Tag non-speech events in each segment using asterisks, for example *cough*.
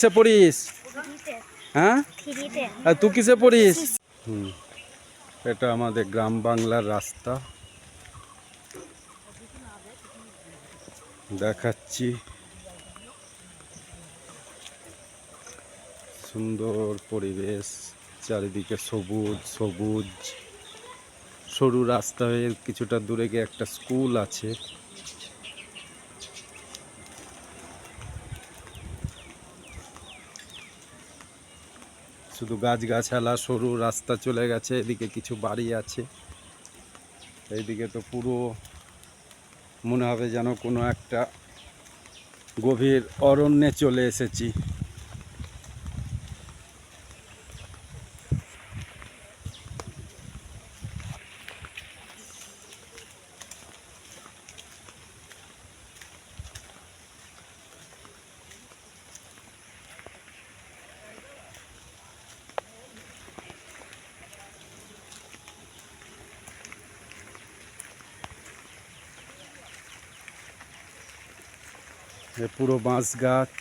কিসে পড়িস? হ্যাঁ? আর তুই কিসে পড়িস? হুম। এটা আমাদের গ্রাম বাংলার রাস্তা। দেখাচ্ছি। সুন্দর পরিবেশ চারিদিকে সবুজ সবুজ। সরু রাস্তা হয়ে কিছুটা দূরে গিয়ে একটা স্কুল আছে। শুধু গাছগাছালা, সরু রাস্তা চলে গেছে, এদিকে কিছু বাড়ি আছে। এইদিকে তো পুরো মনে হবে যেন কোনো একটা গভীর অরণ্যে চলে এসেছি। এ পুরো বাঁশ গাছ।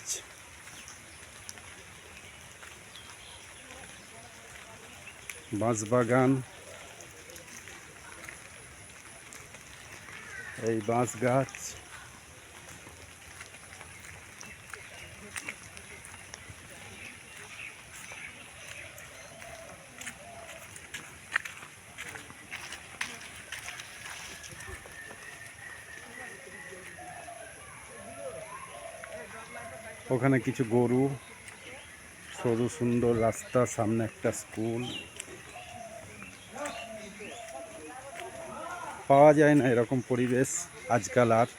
বাঁশ বাগান। এই বাঁশ গাছ। ওখানে কিছু গরু, সরু, সুন্দর রাস্তা, সামনে একটা স্কুল। পাওয়া যায় না এরকম পরিবেশ আজকাল আর।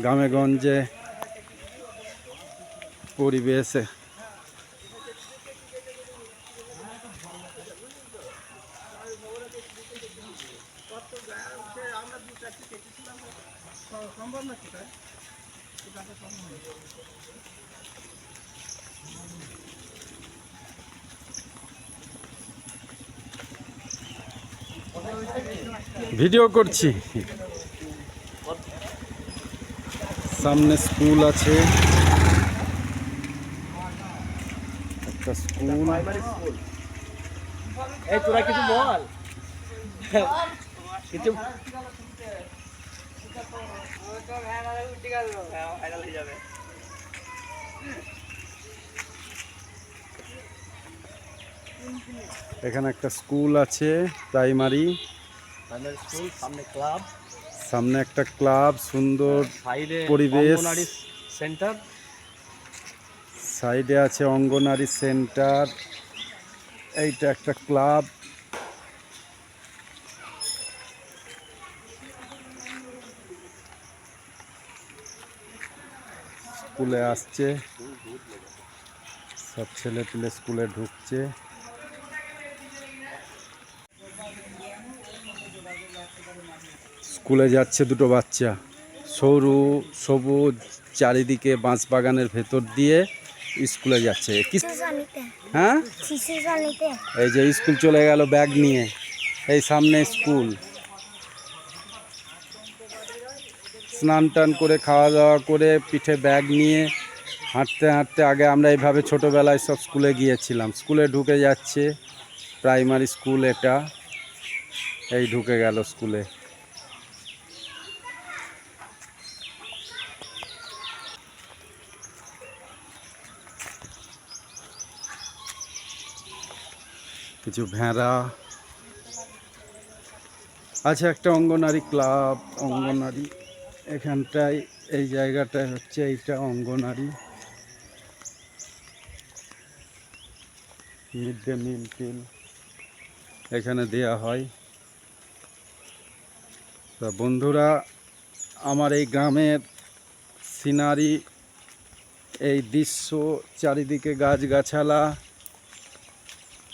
গ্রামে গঞ্জে পরিবেশে ভিডিও করছি। সামনে স্কুল আছে। একটা স্কুল। এই তোরা কিছু বল। *laughs* কিছু এখানে একটা স্কুল আছে প্রাইমারি। সামনে ক্লাব। সামনে একটা ক্লাব সুন্দর পরিবেশ। সেন্টার। সাইডে আছে অঙ্গনারী সেন্টার। এইটা একটা ক্লাব। স্কুলে আসছে। সব ছেলে পেলে স্কুলে ঢুকছে। স্কুলে যাচ্ছে দুটো বাচ্চা সরু সবুজ চারিদিকে বাঁশ বাগানের ভেতর দিয়ে স্কুলে যাচ্ছে। হ্যাঁ? এই যে স্কুল চলে গেল ব্যাগ নিয়ে এই সামনে স্কুল। স্নান টান করে, খাওয়া দাওয়া করে, পিঠে ব্যাগ নিয়ে হাঁটতে হাঁটতে আগে আমরা এইভাবে ছোটোবেলায় সব স্কুলে গিয়েছিলাম। স্কুলে ঢুকে যাচ্ছে, প্রাইমারি স্কুল এটা, এই ঢুকে গেল স্কুলে। কিছু ভেড়া। আছে একটা অঙ্গনারী ক্লাব, অঙ্গনারী। এখানটায়, এই জায়গাটায় হচ্ছে এইটা অঙ্গনারী। মিড ডে মিল টিল এখানে দেয়া হয়। তা বন্ধুরা, আমার এই গ্রামের সিনারি, এই দৃশ্য, চারিদিকে গাছগাছালা,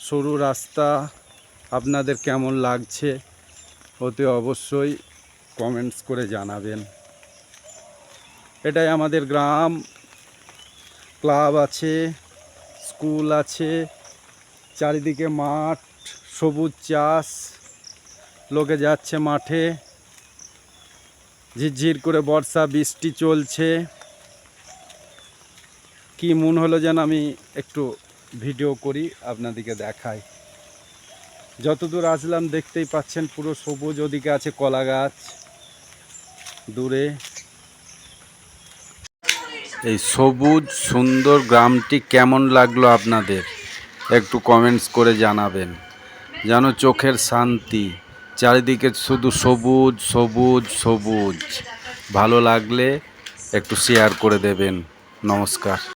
সরু রাস্তা, আপনাদের কেমন লাগছে? ওতে অবশ্যই কমেন্টস করে জানাবেন। এটাই আমাদের গ্রাম। ক্লাব আছে, স্কুল আছে, চারিদিকে মাঠ, সবুজ চাষ, লোকে যাচ্ছে মাঠে। ঝিরঝির করে বর্ষা, বৃষ্টি চলছে। কি মন হলো যেন আমি একটু ভিডিও করি, আপনাদেরকে দেখাই। যতদূর আসলাম দেখতেই পাচ্ছেন পুরো সবুজ, ওদিকে আছে কলা গাছ দূরে এই সবুজ সুন্দর গ্রামটি কেমন লাগল আপনাদের? একটু কমেন্টস করে জানাবেন। যেন চোখের শান্তি, চারিদিকে শুধু সবুজ সবুজ সবুজ। ভালো লাগলে একটু শেয়ার করে দেবেন। নমস্কার।